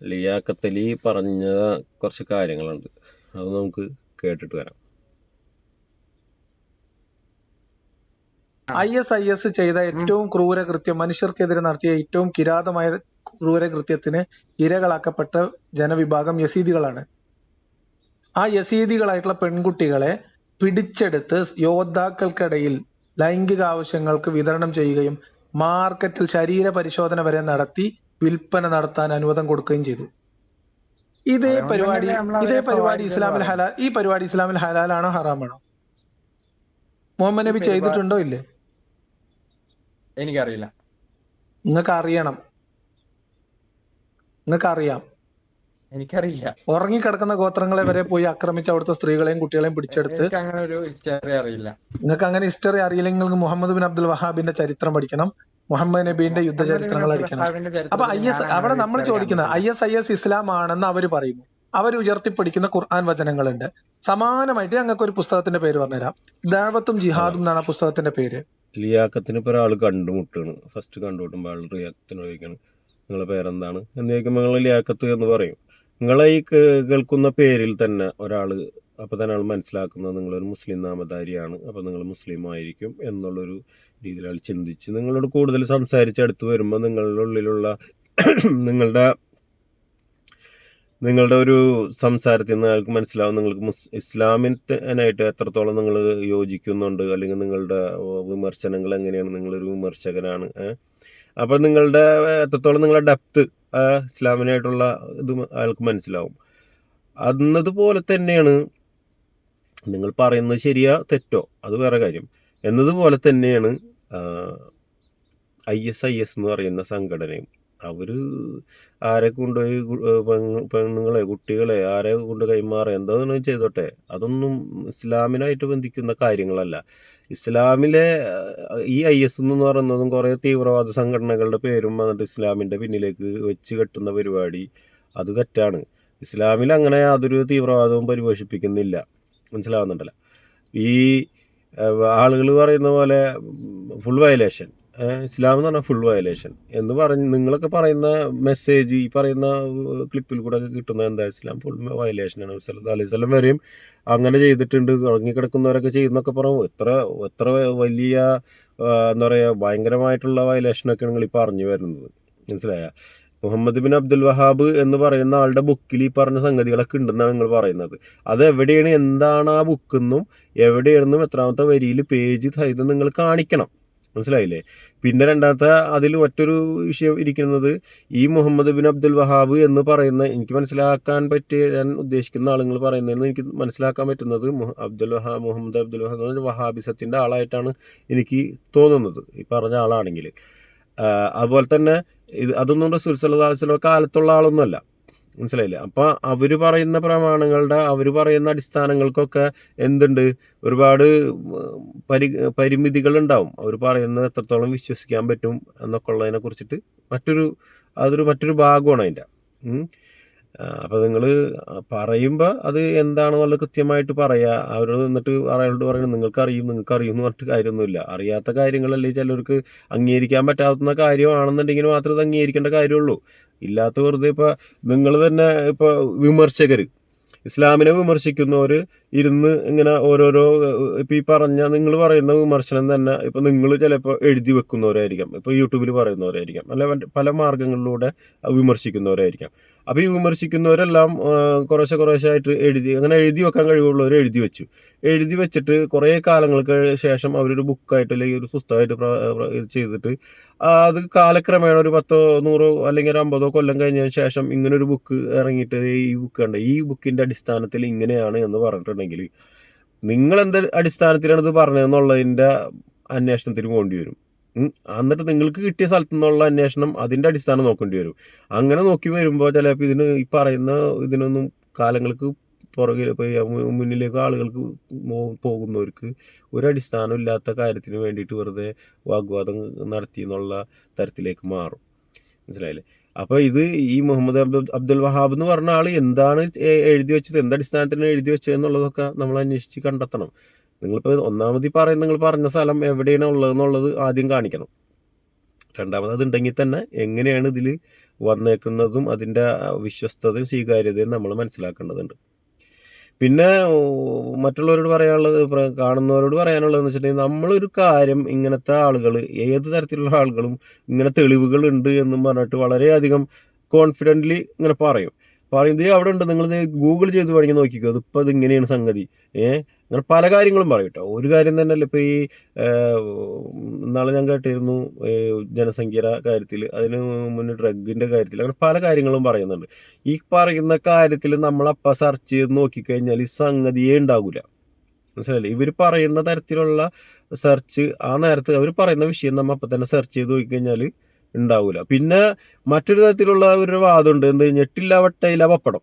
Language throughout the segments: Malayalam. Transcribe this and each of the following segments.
ലിയാക്കത്തലി പറഞ്ഞ കുറച്ച് കാര്യങ്ങളുണ്ട്. അത് നമുക്ക് കേട്ടിട്ട് വരാം. ഐ എസ് ഐ എസ് ചെയ്ത ഏറ്റവും ക്രൂരകൃത്യം മനുഷ്യർക്കെതിരെ നടത്തിയ ഏറ്റവും കിരാതമായ ക്രൂരകൃത്യത്തിന് ഇരകളാക്കപ്പെട്ട ജനവിഭാഗം യസീദികളാണ്. ആ യസീദികളായിട്ടുള്ള പെൺകുട്ടികളെ പിടിച്ചെടുത്ത് യോദ്ധാക്കൾക്കിടയിൽ ലൈംഗിക ആവശ്യങ്ങൾക്ക് വിതരണം ചെയ്യുകയും മാർക്കറ്റിൽ ശരീര പരിശോധന വരെ നടത്തി വിൽപ്പന നടത്താൻ അനുവാദം കൊടുക്കുകയും ചെയ്തു. ഇതേ പരിപാടി ഇതേ പരിപാടി ഇസ്ലാമിൽ. ഹലാ ഈ പരിപാടി ഇസ്ലാമിൽ ഹലാലാണോ ഹറാമാണോ? മുഹമ്മദ് നബി ചെയ്തിട്ടുണ്ടോ ഇല്ലേ? എനിക്കറിയില്ല. നിങ്ങൾക്ക് അറിയണം നിങ്ങൾക്ക് അറിയാം എനിക്കറിയില്ല. ഉറങ്ങിക്കിടക്കുന്ന ഗോത്രങ്ങളെ വരെ പോയി ആക്രമിച്ച് അവിടുത്തെ സ്ത്രീകളെയും കുട്ടികളെയും പിടിച്ചെടുത്ത് അങ്ങനെ ഒരു ഹിസ്റ്ററി അറിയില്ല. നിങ്ങൾക്ക് അങ്ങനെ ഹിസ്റ്ററി അറിയില്ലെങ്കിൽ മുഹമ്മദ് ബിൻ അബ്ദുൽ വഹാബിന്റെ ചരിത്രം പഠിക്കണം. മുഹമ്മദ് നബീന്റെ യുദ്ധചരിത്രങ്ങൾ അടിക്കണം. അപ്പൊ ഐ എസ് അവിടെ നമ്മൾ ചോദിക്കുന്നത് ഐ എസ് ഐ എസ് ഇസ്ലാം ആണെന്ന് അവർ പറയുന്നു. അവർ ഉയർത്തിപ്പിടിക്കുന്ന ഖുർആൻ വചനങ്ങളുണ്ട്. സമാനമായിട്ട് ഞങ്ങൾക്ക് ഒരു പുസ്തകത്തിന്റെ പേര് പറഞ്ഞുതരാം. ദാവത്തും ജിഹാദും എന്നാണ് ആ പുസ്തകത്തിന്റെ പേര്. ലിയാക്കത്തിന് ഇപ്പോൾ ഒരാൾ കണ്ടുമുട്ടാണ് ഫസ്റ്റ് കണ്ടുമുട്ടുമ്പോൾ ആൾ റിയാക്കത്തിന് ചോദിക്കാണ് നിങ്ങളെ പേരെന്താണ്? എന്ന് ചോദിക്കുമ്പോൾ നിങ്ങൾ ലിയാക്കത്ത് എന്ന് പറയും. നിങ്ങളെ ഈ കേൾക്കുന്ന പേരിൽ തന്നെ ഒരാൾ അപ്പോൾ തന്നെ ആൾ മനസ്സിലാക്കുന്നത് നിങ്ങളൊരു മുസ്ലിം നാമധാരിയാണ് അപ്പോൾ നിങ്ങൾ മുസ്ലിം ആയിരിക്കും എന്നുള്ളൊരു രീതിയിൽ ആൾ ചിന്തിച്ച് നിങ്ങളോട് കൂടുതൽ സംസാരിച്ച് അടുത്ത് വരുമ്പോൾ നിങ്ങളുടെ ഉള്ളിലുള്ള നിങ്ങളുടെ നിങ്ങളുടെ ഒരു സംസാരത്തിൽ നിന്ന് അയാൾക്ക് മനസ്സിലാവും. നിങ്ങൾക്ക് ഇസ്ലാമിനായിട്ട് എത്രത്തോളം നിങ്ങൾ യോജിക്കുന്നുണ്ട്? അല്ലെങ്കിൽ നിങ്ങളുടെ വിമർശനങ്ങൾ എങ്ങനെയാണ്? നിങ്ങളൊരു വിമർശകനാണ്? അപ്പോൾ നിങ്ങളുടെ എത്രത്തോളം നിങ്ങളുടെ ഡെപ്ത് ഇസ്ലാമിനായിട്ടുള്ള ഇത് അയാൾക്ക് മനസ്സിലാവും. അന്നതുപോലെ തന്നെയാണ് നിങ്ങൾ പറയുന്നത് ശരിയാ തെറ്റോ? അത് വേറെ കാര്യം. എന്നതുപോലെ തന്നെയാണ് ഐ എസ് ഐ എസ് എന്ന് പറയുന്ന സംഘടനയും. അവർ ആരെ കൊണ്ടുപോയി പെണ്ണുങ്ങളെ കുട്ടികളെ ആരെ കൊണ്ട് കൈമാറുക എന്താണെന്ന് ചെയ്തോട്ടെ. അതൊന്നും ഇസ്ലാമിനായിട്ട് ബന്ധിക്കുന്ന കാര്യങ്ങളല്ല. ഇസ്ലാമിലെ ഈ ഐ എസ് എന്ന് പറയുന്നതും കുറേ തീവ്രവാദ സംഘടനകളുടെ പേരും വന്നിട്ട് ഇസ്ലാമിന്റെ പിന്നിലേക്ക് വെച്ച് കെട്ടുന്ന പരിപാടി അത് തെറ്റാണ്. ഇസ്ലാമിൽ അങ്ങനെ യാതൊരു തീവ്രവാദവും പരിപോഷിപ്പിക്കുന്നില്ല. മനസ്സിലാവുന്നുണ്ടല്ലോ? ഈ ആളുകൾ പറയുന്ന പോലെ ഫുൾ വയലേഷൻ. ഇസ്ലാം എന്ന് പറഞ്ഞാൽ ഫുൾ വയലേഷൻ എന്ന് പറഞ്ഞ് നിങ്ങളൊക്കെ പറയുന്ന മെസ്സേജ് ഈ പറയുന്ന ക്ലിപ്പിൽ കൂടെ കിട്ടുന്ന എന്താ? ഇസ്ലാം ഫുൾ വയലേഷൻ ആണ്. അലൈഹി വസല്ലം വരെയും അങ്ങനെ ചെയ്തിട്ടുണ്ട്. ഉറങ്ങിക്കിടക്കുന്നവരൊക്കെ ചെയ്യുന്നൊക്കെ പറയുമ്പോൾ എത്ര എത്ര വലിയ എന്താ പറയുക ഭയങ്കരമായിട്ടുള്ള വയലേഷനൊക്കെ നിങ്ങൾ ഈ പറഞ്ഞു വരുന്നത്. മനസ്സിലായ? മുഹമ്മദ് ബിൻ അബ്ദുൽ വഹാബ് എന്ന് പറയുന്ന ആളുടെ ബുക്കിൽ ഈ പറഞ്ഞ സംഗതികളൊക്കെ ഉണ്ടെന്നാണ് നിങ്ങൾ പറയുന്നത്. അത് എവിടെയാണ് എന്താണ് ആ ബുക്കെന്നും എവിടെയാണെന്നും എത്രാമത്തെ വരിയിൽ പേജ് സഹിതം നിങ്ങൾ കാണിക്കണം. മനസ്സിലായില്ലേ? പിന്നെ രണ്ടാമത്തെ അതിൽ മറ്റൊരു വിഷയം ഇരിക്കുന്നത് ഈ മുഹമ്മദ് ബിൻ അബ്ദുൽ വഹാബ് എന്ന് പറയുന്ന എനിക്ക് മനസ്സിലാക്കാൻ പറ്റിയ ഞാൻ ഉദ്ദേശിക്കുന്ന ആളുകൾ പറയുന്നതെന്ന് എനിക്ക് മനസ്സിലാക്കാൻ പറ്റുന്നത് അബ്ദുൽ വഹാബ് മുഹമ്മദ് അബ്ദുൽ വഹാബ് എന്ന് വഹാബിസത്തിന്റെ ആളായിട്ടാണ് എനിക്ക് തോന്നുന്നത് ഈ പറഞ്ഞ ആളാണെങ്കിൽ. അതുപോലെ തന്നെ ഇത് അതൊന്നും റസൂൽ വസല്ലം കാലത്തുള്ള ആളൊന്നുമല്ല. മനസ്സിലായില്ലേ? അപ്പോൾ അവർ പറയുന്ന പ്രമാണങ്ങളുടെ അവർ പറയുന്ന അടിസ്ഥാനങ്ങൾക്കൊക്കെ എന്തുണ്ട്? ഒരുപാട് പരി പരിമിതികളുണ്ടാവും. അവർ പറയുന്നത് എത്രത്തോളം വിശ്വസിക്കാൻ പറ്റും എന്നൊക്കെ ഉള്ളതിനെ കുറിച്ചിട്ട് മറ്റൊരു അതൊരു മറ്റൊരു ഭാഗമാണ് അതിന്റെ. അപ്പോൾ നിങ്ങൾ പറയുമ്പോൾ അത് എന്താണെന്നുള്ള കൃത്യമായിട്ട് പറയുക അവരോട് നിന്നിട്ട് അയാളോട് പറയുന്നത് നിങ്ങൾക്കറിയും നിങ്ങൾക്കറിയും എന്ന് പറഞ്ഞിട്ട് കാര്യമൊന്നുമില്ല. അറിയാത്ത കാര്യങ്ങളല്ലേ ചിലർക്ക് അംഗീകരിക്കാൻ പറ്റാവുന്ന കാര്യമാണെന്നുണ്ടെങ്കിൽ മാത്രമേ അത് അംഗീകരിക്കേണ്ട കാര്യമുള്ളൂ. ഇല്ലാത്ത വെറുതെ ഇപ്പോൾ നിങ്ങൾ തന്നെ ഇപ്പോൾ വിമർശകർ ഇസ്ലാമിനെ വിമർശിക്കുന്നവർ ഇരുന്ന് ഇങ്ങനെ ഓരോരോ ഇപ്പം ഈ പറഞ്ഞ നിങ്ങൾ പറയുന്ന വിമർശനം തന്നെ ഇപ്പം നിങ്ങൾ ചിലപ്പോൾ എഴുതി വെക്കുന്നവരായിരിക്കാം. ഇപ്പോൾ യൂട്യൂബിൽ പറയുന്നവരായിരിക്കാം. അല്ല പല മാർഗങ്ങളിലൂടെ വിമർശിക്കുന്നവരായിരിക്കാം. അപ്പോൾ ഈ വിമർശിക്കുന്നവരെല്ലാം കുറേശ്ശെ കുറേശ്ശെ ആയിട്ട് എഴുതി അങ്ങനെ എഴുതി വെക്കാൻ കഴിവുള്ളവർ എഴുതി വെച്ചു എഴുതി വെച്ചിട്ട് കുറേ കാലങ്ങൾക്ക് ശേഷം അവരൊരു ബുക്കായിട്ട് അല്ലെങ്കിൽ ഒരു പുസ്തകമായിട്ട് ചെയ്തിട്ട് അത് കാലക്രമേണ ഒരു പത്തോ നൂറോ അല്ലെങ്കിൽ ഒരു അമ്പതോ കൊല്ലം കഴിഞ്ഞതിന് ശേഷം ഇങ്ങനെ ഒരു ബുക്ക് ഇറങ്ങിയിട്ട് ഈ ബുക്ക് കണ്ട ഈ ബുക്കിന്റെ അടിസ്ഥാനത്തിൽ ഇങ്ങനെയാണ് എന്ന് പറഞ്ഞിട്ടുണ്ടെങ്കിൽ നിങ്ങൾ എന്ത് അടിസ്ഥാനത്തിലാണ് ഇത് പറഞ്ഞതെന്നുള്ളതിന്റെ അന്വേഷണത്തിന് പോകേണ്ടി വരും. എന്നിട്ട് നിങ്ങൾക്ക് കിട്ടിയ സ്ഥലത്തു നിന്നുള്ള അന്വേഷണം അതിന്റെ അടിസ്ഥാനം നോക്കേണ്ടി വരും. അങ്ങനെ നോക്കി വരുമ്പോൾ ചിലപ്പോൾ ഇതിന് ഈ പറയുന്ന ഇതിനൊന്നും കാലങ്ങൾക്ക് പുറകിൽ മുന്നിലേക്ക് ആളുകൾക്ക് പോകുന്നവർക്ക് ഒരു അടിസ്ഥാനം ഇല്ലാത്ത കാര്യത്തിന് വേണ്ടിയിട്ട് വെറുതെ വാഗ്വാദം നടത്തി എന്നുള്ള തരത്തിലേക്ക് മാറും. മനസ്സിലായില്ലേ? അപ്പോൾ ഇത് ഈ മുഹമ്മദ് അബ്ദുൽ അബ്ദുൽ വഹാബ് എന്ന് പറഞ്ഞ ആൾ എന്താണ് എഴുതി വെച്ചത്? എന്ത് അടിസ്ഥാനത്തിന് എഴുതി വെച്ചത് എന്നുള്ളതൊക്കെ നമ്മൾ അന്വേഷിച്ച് കണ്ടെത്തണം. നിങ്ങളിപ്പോൾ ഒന്നാമത് ഈ പറയുന്ന നിങ്ങൾ പറഞ്ഞ സ്ഥലം എവിടെയാണ് ഉള്ളതെന്നുള്ളത് ആദ്യം കാണിക്കണം. രണ്ടാമത് അതുണ്ടെങ്കിൽ തന്നെ എങ്ങനെയാണ് ഇതിൽ വന്നേക്കുന്നതും അതിന്റെ വിശ്വസ്തതയും സ്വീകാര്യതയും നമ്മൾ മനസ്സിലാക്കേണ്ടതുണ്ട്. പിന്നെ മറ്റുള്ളവരോട് പറയാനുള്ളത് കാണുന്നവരോട് പറയാനുള്ളതെന്ന് വെച്ചിട്ടുണ്ടെങ്കിൽ നമ്മളൊരു കാര്യം ഇങ്ങനത്തെ ആളുകൾ ഏത് തരത്തിലുള്ള ആളുകളും ഇങ്ങനെ തെളിവുകൾ ഉണ്ട് എന്നും പറഞ്ഞിട്ട് വളരെയധികം കോൺഫിഡന്റ്ലി ഇങ്ങനെ പറയും. പറയും അവിടെ ഉണ്ട് നിങ്ങൾ ഗൂഗിൾ ചെയ്ത് വേണമെങ്കിൽ നോക്കിക്കോ അതിപ്പോൾ ഇത് ഇങ്ങനെയാണ് സംഗതി. ഏഹ് അങ്ങനെ പല കാര്യങ്ങളും പറയും കേട്ടോ. ഒരു കാര്യം തന്നെയല്ല ഇപ്പോൾ ഈ നാളെ ഞാൻ കേട്ടിരുന്നു ജനസംഖ്യയുടെ കാര്യത്തിൽ അതിന് മുന്നേ ഡ്രഗിന്റെ കാര്യത്തിൽ അങ്ങനെ പല കാര്യങ്ങളും പറയുന്നുണ്ട്. ഈ പറയുന്ന കാര്യത്തിൽ നമ്മളപ്പം സെർച്ച് ചെയ്ത് നോക്കിക്കഴിഞ്ഞാൽ ഈ സംഗതിയേ ഉണ്ടാവില്ല മനസ്സിലായില്ലേ? ഇവർ പറയുന്ന തരത്തിലുള്ള സെർച്ച് ആ നേരത്ത് അവർ പറയുന്ന വിഷയം നമ്മൾ അപ്പം തന്നെ സെർച്ച് ചെയ്ത് നോക്കിക്കഴിഞ്ഞാൽ ഉണ്ടാവില്ല പിന്നെ മറ്റൊരു തരത്തിലുള്ള ഒരു വാദമുണ്ട്. എന്ത് ഞെട്ടില്ല വട്ടയില്ല പപ്പടം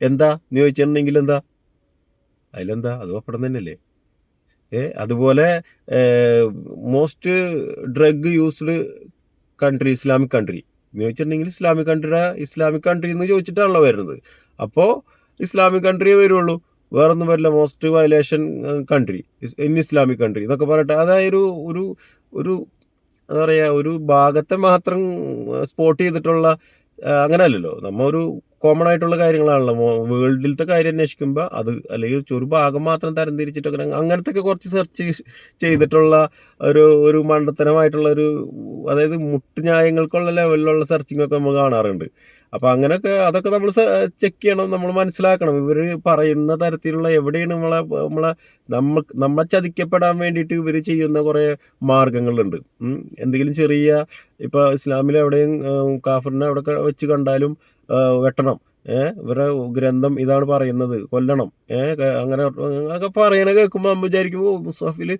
എന്താ? എന്ന് ചോദിച്ചിട്ടുണ്ടെങ്കിൽ എന്താ? അതിലെന്താ? അത് പപ്പടം തന്നെയല്ലേ? ഏ അതുപോലെ most drug used country Islamic country എന്ന് ചോദിച്ചിട്ടുണ്ടെങ്കിൽ ഇസ്ലാമിക് കൺട്രിയുടെ ഇസ്ലാമിക് കൺട്രി എന്ന് ചോദിച്ചിട്ടാണല്ലോ വരുന്നത്. അപ്പോൾ ഇസ്ലാമിക് കൺട്രിയേ വരുള്ളൂ. വേറൊന്നും വരില്ല. Most violation country in Islamic country എന്നൊക്കെ പറഞ്ഞിട്ട് അതായത് ഒരു ഒരു എന്താ പറയുക ഒരു ഭാഗത്തെ മാത്രം സ്പോട്ട് ചെയ്തിട്ടുള്ള അങ്ങനെ അങ്ങനെയല്ലല്ലോ. നമ്മ ഒരു കോമൺ ആയിട്ടുള്ള കാര്യങ്ങളാണല്ലോ. വേൾഡിലത്തെ കാര്യം അന്വേഷിക്കുമ്പോൾ അത് അല്ലെങ്കിൽ ഒരു ഭാഗം മാത്രം തരംതിരിച്ചിട്ട് അങ്ങനെ അങ്ങനത്തെ ഒക്കെ കുറച്ച് സെർച്ച് ചെയ്തിട്ടുള്ള ഒരു ഒരു മണ്ടത്തരമായിട്ടുള്ള ഒരു അതായത് മുട്ടുന്യായങ്ങൾക്കുള്ള ലെവലിലുള്ള സെർച്ചിങ് ഒക്കെ നമ്മൾ കാണാറുണ്ട്. അപ്പോൾ അങ്ങനെയൊക്കെ അതൊക്കെ നമ്മൾ ചെക്ക് ചെയ്യണം നമ്മൾ മനസ്സിലാക്കണം. ഇവർ പറയുന്ന തരത്തിലുള്ള എവിടെയാണ് നമ്മളെ നമ്മളെ നമ്മൾ നമ്മളെ ചതിക്കപ്പെടാൻ വേണ്ടിയിട്ട് ഇവർ ചെയ്യുന്ന കുറേ മാർഗങ്ങളുണ്ട്. എന്തെങ്കിലും ചെറിയ ഇപ്പോൾ ഏഹ്, കാഫറിനെ അവിടെ വെച്ച് കണ്ടാലും വെട്ടണം. ഇവരുടെ ഗ്രന്ഥം ഇതാണ് പറയുന്നത്. കൊല്ലണം. അങ്ങനെ അങ്ങനെ പറയണ കേൾക്കുമ്പോൾ നമ്മൾ വിചാരിക്കും ഓ മുസാഫിൽ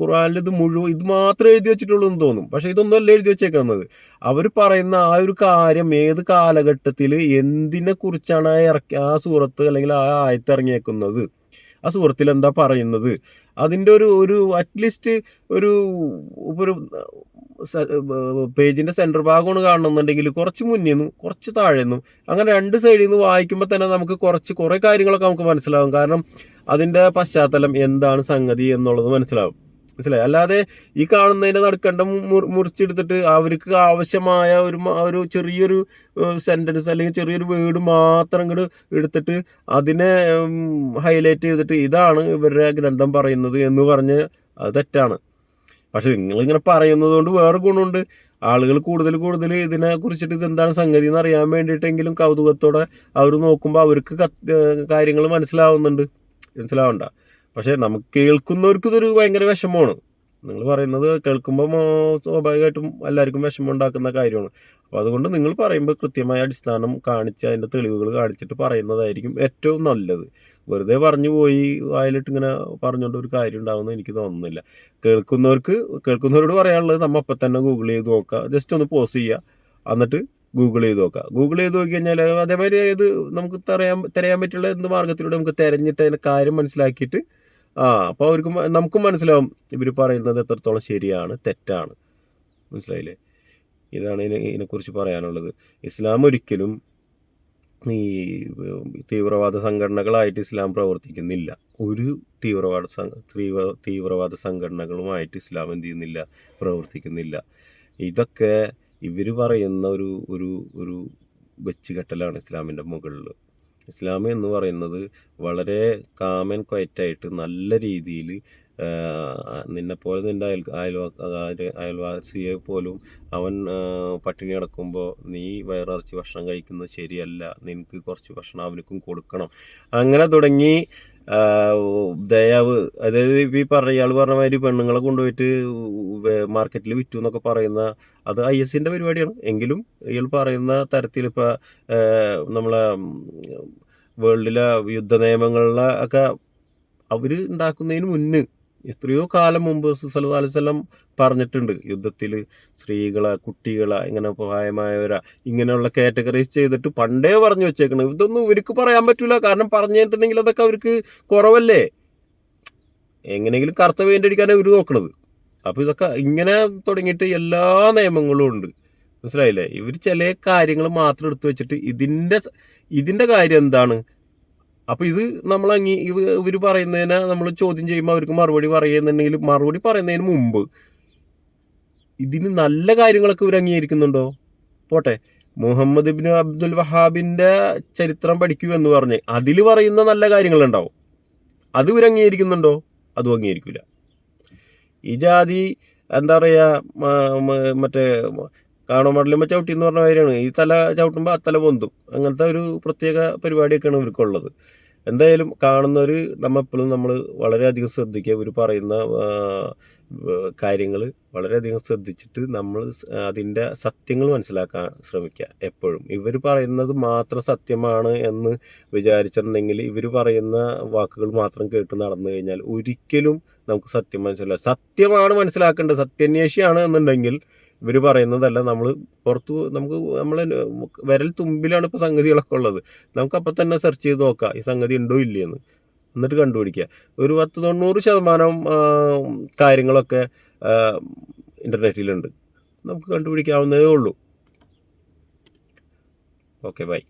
ഖുറാനിൽ ഇത് മുഴുവൻ ഇത് മാത്രമേ എഴുതി വെച്ചിട്ടുള്ളൂ എന്ന് തോന്നും. പക്ഷേ ഇതൊന്നും അല്ല എഴുതി വെച്ചേക്കുന്നത് അവർ പറയുന്ന ആ ഒരു കാര്യം ഏത് കാലഘട്ടത്തിൽ എന്തിനെ കുറിച്ചാണ് ആ ഇറക്കി ആ സൂറത്ത് അല്ലെങ്കിൽ ആ ആയത്ത് ഇറങ്ങിയേക്കുന്നത്? ആ സുഹൃത്തിൽ എന്താ പറയുന്നത്? അതിന്റെ ഒരു ഒരു അറ്റ്ലീസ്റ്റ് ഒരു ഒരു പേജിന്റെ സെന്റർ ഭാഗമാണ് കാണണമെന്നുണ്ടെങ്കിൽ കുറച്ച് മുന്നിൽ നിന്നും കുറച്ച് താഴെ നിന്നും അങ്ങനെ രണ്ട് സൈഡിൽ നിന്ന് വായിക്കുമ്പോൾ തന്നെ നമുക്ക് കുറച്ച് കുറേ കാര്യങ്ങളൊക്കെ നമുക്ക് മനസ്സിലാവും. കാരണം അതിന്റെ പശ്ചാത്തലം എന്താണ് സംഗതി എന്നുള്ളത് മനസ്സിലാവും. മനസ്സിലായി. അല്ലാതെ ഈ കാണുന്നതിന്റെ നടുക്കണ്ട മുറി- മുറിച്ചെടുത്തിട്ട് അവർക്ക് ആവശ്യമായ ഒരു ഒരു ചെറിയൊരു സെന്റൻസ് അല്ലെങ്കിൽ ചെറിയൊരു വേർഡ് മാത്രം ഇങ്ങോട്ട് എടുത്തിട്ട് അതിനെ ഹൈലൈറ്റ് ചെയ്തിട്ട് ഇതാണ് ഇവരുടെ ഗ്രന്ഥം പറയുന്നത് എന്ന് പറഞ്ഞ് അത് തെറ്റാണ്. പക്ഷെ നിങ്ങളിങ്ങനെ പറയുന്നത് കൊണ്ട് വേറെ ഗുണമുണ്ട്. ആളുകൾ കൂടുതൽ കൂടുതൽ ഇതിനെ കുറിച്ചിട്ട് ഇതെന്താണ് സംഗതി എന്ന് അറിയാൻ വേണ്ടിയിട്ടെങ്കിലും കൗതുകത്തോടെ അവർ നോക്കുമ്പോൾ അവർക്ക് കാര്യങ്ങൾ മനസ്സിലാവുന്നുണ്ട്. മനസ്സിലാവണ്ട. പക്ഷേ നമുക്ക് കേൾക്കുന്നവർക്ക് ഇതൊരു ഭയങ്കര വിഷമമാണ്. നിങ്ങൾ പറയുന്നത് കേൾക്കുമ്പോൾ സ്വാഭാവികമായിട്ടും എല്ലാവർക്കും വിഷമം ഉണ്ടാക്കുന്ന കാര്യമാണ്. അപ്പോൾ അതുകൊണ്ട് നിങ്ങൾ പറയുമ്പോൾ കൃത്യമായ അടിസ്ഥാനം കാണിച്ച് അതിന്റെ തെളിവുകൾ കാണിച്ചിട്ട് പറയുന്നതായിരിക്കും ഏറ്റവും നല്ലത്. വെറുതെ പറഞ്ഞു പോയി വായിലിട്ട് ഇങ്ങനെ പറഞ്ഞുകൊണ്ട് ഒരു കാര്യം ഉണ്ടാവുമെന്ന് എനിക്ക് തോന്നുന്നില്ല. കേൾക്കുന്നവർക്ക് കേൾക്കുന്നവരോട് പറയാനുള്ളത് നമ്മൾ അപ്പം തന്നെ ഗൂഗിൾ ചെയ്ത് നോക്കുക. ജസ്റ്റ് ഒന്ന് പോസ് ചെയ്യുക. എന്നിട്ട് ഗൂഗിൾ ചെയ്ത് നോക്കുക. ഗൂഗിൾ ചെയ്ത് നോക്കി കഴിഞ്ഞാൽ അതേമാതിരി ഏത് നമുക്ക് തറയാൻ തിരയാൻ പറ്റുള്ള എന്ത് മാർഗത്തിലൂടെ നമുക്ക് തിരഞ്ഞിട്ട് അതിന്റെ കാര്യം മനസ്സിലാക്കിയിട്ട് ആ അപ്പോൾ അവർക്ക് നമുക്കും മനസ്സിലാവും ഇവർ പറയുന്നത് എത്രത്തോളം ശരിയാണ് തെറ്റാണ്. മനസ്സിലായില്ലേ? ഇതാണ് ഇതിനെ ഇതിനെക്കുറിച്ച് പറയാനുള്ളത്. ഇസ്ലാം ഒരിക്കലും ഈ തീവ്രവാദ സംഘടനകളായിട്ട് ഇസ്ലാം പ്രവർത്തിക്കുന്നില്ല. ഒരു തീവ്രവാദ തീവ്ര തീവ്രവാദ സംഘടനകളുമായിട്ട് ഇസ്ലാം എന്ത് ചെയ്യുന്നില്ല പ്രവർത്തിക്കുന്നില്ല. ഇതൊക്കെ ഇവർ പറയുന്ന ഒരു ഒരു ഒരു വെച്ചുകെട്ടലാണ് ഇസ്ലാമിന്റെ മുകളിൽ ഇസ്ലാം എന്ന് പറയുന്നത് വളരെ കാമൻ ക്വയറ്റായിട്ട് നല്ല രീതിയിൽ നിന്നെപ്പോലെ നിന്റെ അയൽ അയൽവാ അയൽവാസിയെ പോലും അവൻ പട്ടിണി കിടക്കുമ്പോൾ നീ വയറിറച്ചി ഭക്ഷണം കഴിക്കുന്നത് ശരിയല്ല. നിനക്ക് കുറച്ച് ഭക്ഷണം അവനക്കും കൊടുക്കണം. അങ്ങനെ തുടങ്ങി ദയാവ് അതായത് ഈ പറഞ്ഞ ഇയാൾ പറഞ്ഞ മാതിരി പെണ്ണുങ്ങളെ കൊണ്ടുപോയിട്ട് മാർക്കറ്റിൽ വിറ്റു എന്നൊക്കെ പറയുന്ന അത് ഐ എസിന്റെ പരിപാടിയാണ്. എങ്കിലും ഇയാൾ പറയുന്ന തരത്തിൽ ഇപ്പോൾ നമ്മളെ വേൾഡിലെ യുദ്ധ നിയമങ്ങളിലെ ഒക്കെ അവർ ഉണ്ടാക്കുന്നതിന് മുന്ന് എത്രയോ കാലം മുമ്പ് സല്ലല്ലാഹു അലൈഹി വസല്ലം പറഞ്ഞിട്ടുണ്ട്. യുദ്ധത്തിൽ സ്ത്രീകളെ കുട്ടികളെ ഇങ്ങനെ പ്രായമായവരാ ഇങ്ങനെയുള്ള കാറ്റഗറൈസ് ചെയ്തിട്ട് പണ്ടേ പറഞ്ഞു വെച്ചേക്കണം. ഇതൊന്നും ഇവർക്ക് പറയാൻ പറ്റില്ല കാരണം പറഞ്ഞു കഴിഞ്ഞിട്ടുണ്ടെങ്കിൽ അതൊക്കെ അവർക്ക് കുറവല്ലേ? എങ്ങനെയെങ്കിലും കറുത്ത പെയിന്റ് ഇവർ നോക്കണത്. അപ്പോൾ ഇതൊക്കെ ഇങ്ങനെ തുടങ്ങിയിട്ട് എല്ലാ നിയമങ്ങളും ഉണ്ട്. മനസ്സിലായില്ലേ? ഇവർ ചില കാര്യങ്ങൾ മാത്രം എടുത്തു വെച്ചിട്ട് ഇതിന്റെ ഇതിന്റെ കാര്യം എന്താണ്? അപ്പോൾ ഇത് നമ്മൾ അങ്ങി ഇവ ഇവർ പറയുന്നതിനെ നമ്മൾ ചോദ്യം ചെയ്യുമ്പോൾ അവർക്ക് മറുപടി പറയുന്നുണ്ടെങ്കിൽ മറുപടി പറയുന്നതിന് മുമ്പ് ഇതിന് നല്ല കാര്യങ്ങളൊക്കെ ഇവർ അംഗീകരിക്കുന്നുണ്ടോ? പോട്ടെ. മുഹമ്മദ് ഇബ്നു അബ്ദുൽ വഹാബിന്റെ ചരിത്രം പഠിക്കൂ എന്ന് പറഞ്ഞ് അതിൽ പറയുന്ന നല്ല കാര്യങ്ങളുണ്ടാവും. അത് ഇവർ അംഗീകരിക്കുന്നുണ്ടോ? അതും അംഗീകരിക്കില്ല ഈ ജാതി എന്താ പറയുക മറ്റേ കാണോ മടലുമ്പോൾ ചവിട്ടി എന്ന് പറഞ്ഞ കാര്യമാണ്. ഈ തല ചവിട്ടുമ്പോൾ ആ തല പൊന്തും. അങ്ങനത്തെ ഒരു പ്രത്യേക പരിപാടിയൊക്കെയാണ് ഇവർക്കുള്ളത്. എന്തായാലും കാണുന്നവർ നമ്മളെപ്പോഴും നമ്മൾ വളരെയധികം ശ്രദ്ധിക്കുക. ഇവർ പറയുന്ന കാര്യങ്ങൾ വളരെയധികം ശ്രദ്ധിച്ചിട്ട് നമ്മൾ അതിന്റെ സത്യങ്ങൾ മനസ്സിലാക്കാൻ ശ്രമിക്കുക എപ്പോഴും. ഇവർ പറയുന്നത് മാത്രം സത്യമാണ് എന്ന് വിചാരിച്ചിട്ടുണ്ടെങ്കിൽ ഇവർ പറയുന്ന വാക്കുകൾ മാത്രം കേട്ട് നടന്നു കഴിഞ്ഞാൽ ഒരിക്കലും നമുക്ക് സത്യം മനസ്സിലാവില്ല. സത്യമാണ് മനസ്സിലാക്കേണ്ടത്. സത്യാന്വേഷിയാണ് എന്നുണ്ടെങ്കിൽ ഇവർ പറയുന്നതല്ല നമ്മൾ പുറത്ത് നമുക്ക് നമ്മൾ വിരൽ തുമ്പിലാണ് ഇപ്പോൾ സംഗതികളൊക്കെ ഉള്ളത്. നമുക്ക് അപ്പം തന്നെ സെർച്ച് ചെയ്ത് നോക്കാം ഈ സംഗതി ഉണ്ടോ ഇല്ലയെന്ന് എന്നിട്ട് കണ്ടുപിടിക്കുക. ഒരു പത്ത് തൊണ്ണൂറ് ശതമാനം കാര്യങ്ങളൊക്കെ ഇന്റർനെറ്റിലുണ്ട് നമുക്ക് കണ്ടുപിടിക്കാവുന്നതേ ഉള്ളൂ. Okay bye